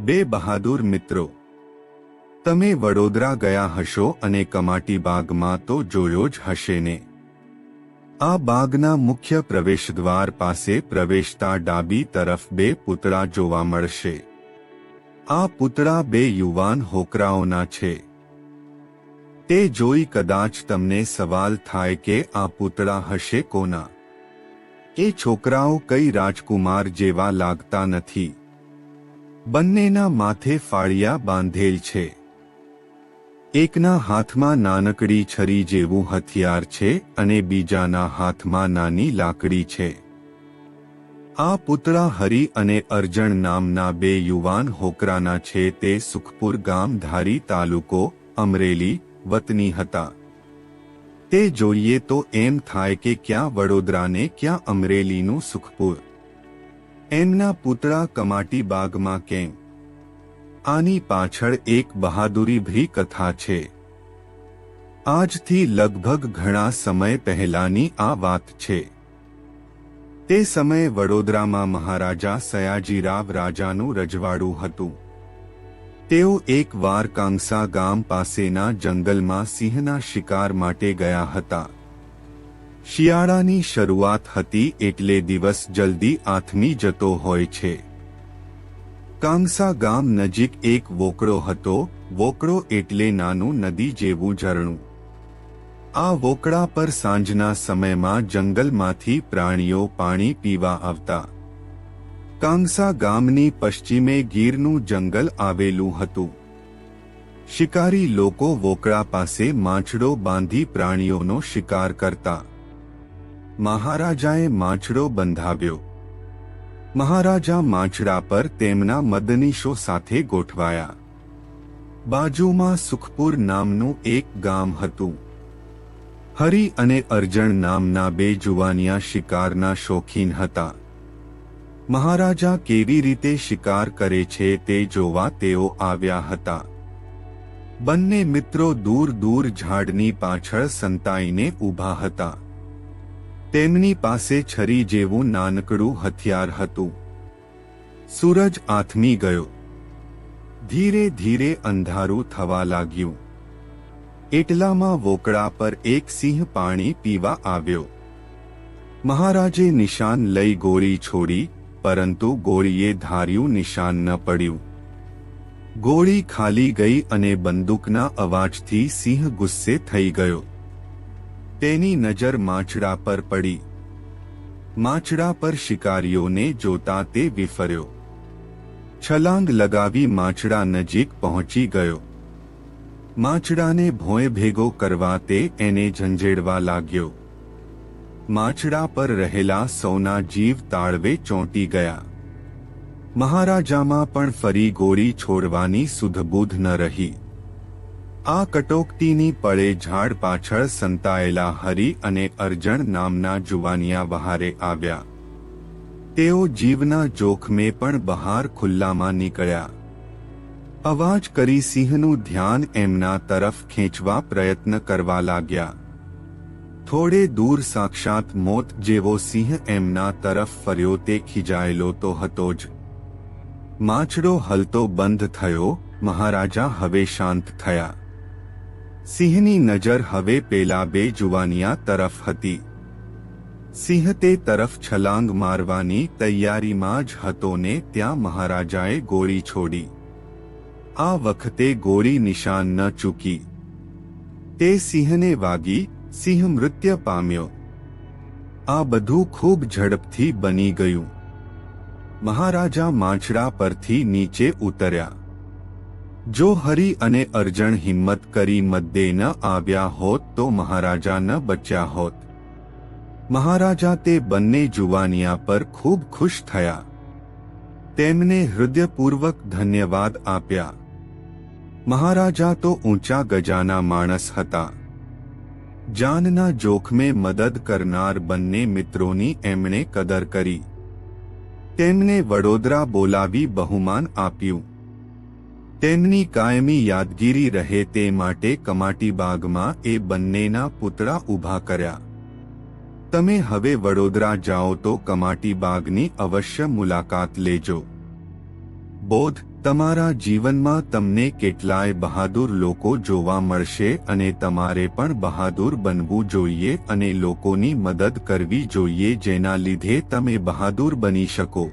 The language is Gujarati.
બે બહાદુર મિત્રો. તમે વડોદરા ગયા હશો અને કમાટી બાગમાં તો જોયો જ હશે ને. આ બાગના મુખ્ય પ્રવેશદ્વાર પાસે પ્રવેશતા ડાબી તરફ બે પૂતળા જોવા મળશે. આ પૂતળા બે યુવાન હોકરાઓના છે. તે જોઈ કદાચ તમને સવાલ થાય કે આ પૂતળા હશે કોના? એ છોકરાઓ કઈ રાજકુમાર જેવા લાગતા નથી. બંનેના માથે ફાળિયા બાંધેલ છે. એકના હાથમાં નાનકડી છરી જેવું હથિયાર છે અને બીજાના હાથમાં નાની લાકડી છે. આ પુતળા હરિ અને અર્જણ નામના બે યુવાન હોકરાના છે તે સુખપુર ગામ ધારી તાલુકો અમરેલી, વતની હતા. તે જોઈએ તો એમ થાય કે ક્યાં વડોદરાને ક્યાં અમરેલીનું સુખપુર. એમના પુતળા કમાટી બાગમાં કેમ? આની પાછળ એક બહાદુરીભરી કથા છે. આજથી લગભગ ઘણા સમય પહેલાની આ વાત છે. તે સમયે વડોદરામાં મહારાજા સયાજીરાવ રાજાનું રજવાડું હતું. તેઓ એક વાર કાંગસા ગામ પાસેના જંગલમાં સિંહના શિકાર માટે ગયા હતા. શિયાળાની શરૂઆત હતી એટલે દિવસ જલ્દી આથમી જતો હોય છે. કાંગસા ગામ નજીક એક વોકળો હતો, વોકળો એટલે નાનું નદી જેવું ઝરણું. આ વોકળા પર સાંજના સમયમાં જંગલમાંથી પ્રાણીઓ પાણી પીવા આવતા. કાંગસા ગામની પશ્ચિમે ગીરનું જંગલ આવેલું હતું. શિકારી લોકો વોકળા પાસે માછડો બાંધી પ્રાણીઓનો શિકાર કરતા. મહારાજાએ માછડો બંધાવ્યો. મહારાજા માછડા પર તેમના મદનીશો સાથે ગોઠવાયા. બાજુમાં સુખપુર નામનું એક ગામ હતું. હરિ અને અર્જણ નામના બે જુવાનિયા શિકારના શોખીન હતા. મહારાજા કેવી રીતે શિકાર કરે છે તે જોવા તેઓ આવ્યા હતા. બંને મિત્રો દૂર દૂર ઝાડની પાછળ સંતાઈને ઊભા હતા. તેમની પાસે છરી જેવું નાનકડું હથિયાર હતું. સૂરજ આથમી ગયો. ધીરે ધીરે અંધારું થવા લાગ્યું. એટલામાં વોકડા પર એક સિંહ પાણી પીવા આવ્યો. મહારાજે નિશાન લઈ ગોળી છોડી, પરંતુ ગોળીએ ધાર્યું નિશાન ન પડ્યું. ગોળી ખાલી ગઈ અને બંદૂકના અવાજથી સિંહ ગુસ્સે થઈ ગયો. તેની નજર માછડા પર પડી. માછડા પર શિકારીઓને જોતા તે વિફર્યો. છલાંગ લગાવી માછડા નજીક પહોંચી ગયો. માછડાને ભોંય ભેગો કરવા તે એને ઝંઝેડવા લાગ્યો. માછડા પર રહેલા સૌના જીવ તાળવે ચોંટી ગયા. મહારાજામાં પણ ફરી ગોળી છોડવાની સુધબુધ ન રહી. આ કટોકટીની પળે ઝાડ પાછળ સંતાયેલા હરિ અને અર્જણ નામના જુવાનિયા બહારે આવ્યા. તેઓ જીવના જોખમે પણ બહાર ખુલ્લામાં નીકળ્યા. અવાજ કરી સિંહનું ધ્યાન એમના તરફ ખેંચવા પ્રયત્ન કરવા લાગ્યા. થોડે દૂર સાક્ષાત મોત જેવો સિંહ એમના તરફ ફર્યો તે ખીજાયેલો તો હતો જ. માછડો હલતો બંધ થયો, મહારાજા હવે શાંત થયા. સિંહની નજર હવે પેલા બે જુવાનિયા તરફ હતી. સિંહ તે તરફ છલાંગ મારવાની તૈયારીમાં જ હતો ને ત્યાં મહારાજાએ ગોળી છોડી. આ વખતે ગોળી નિશાન ન ચૂકી. તે સિંહને વાગી સિંહ મૃત્ય પામ્યો. આ બધું ખૂબ ઝડપથી બની ગયું. મહારાજા માછડા પરથી નીચે ઉતર્યા. જો હરિ અને અર્જણ હિંમત કરી મદ્દે ન આવ્યા હોત તો મહારાજા ન બચ્યા હોત. મહારાજા તે બંને જુવાનિયા પર ખૂબ ખુશ થયા. તેમને હૃદયપૂર્વક ધન્યવાદ આપ્યા. મહારાજા તો ઊંચા ગજાના માણસ હતા. જાનના જોખમે મદદ કરનાર બંને મિત્રોની એમણે કદર કરી. તેમને વડોદરા બોલાવી બહુમાન આપ્યું. તેમની કાયમી યાદગીરી રહે તે માટે કમાટી બાગમાં એ બંનેના પુતળા ઊભા કર્યા. તમે હવે વડોદરા જાઓ તો કમાટી બાગની અવશ્ય મુલાકાત લેજો. બોધ, તમારા જીવનમાં તમને કેટલાય બહાદુર લોકો જોવા મળશે અને તમારે પણ બહાદુર બનવું જોઈએ અને લોકોની મદદ કરવી જોઈએ જેના લીધે તમે બહાદુર બની શકો.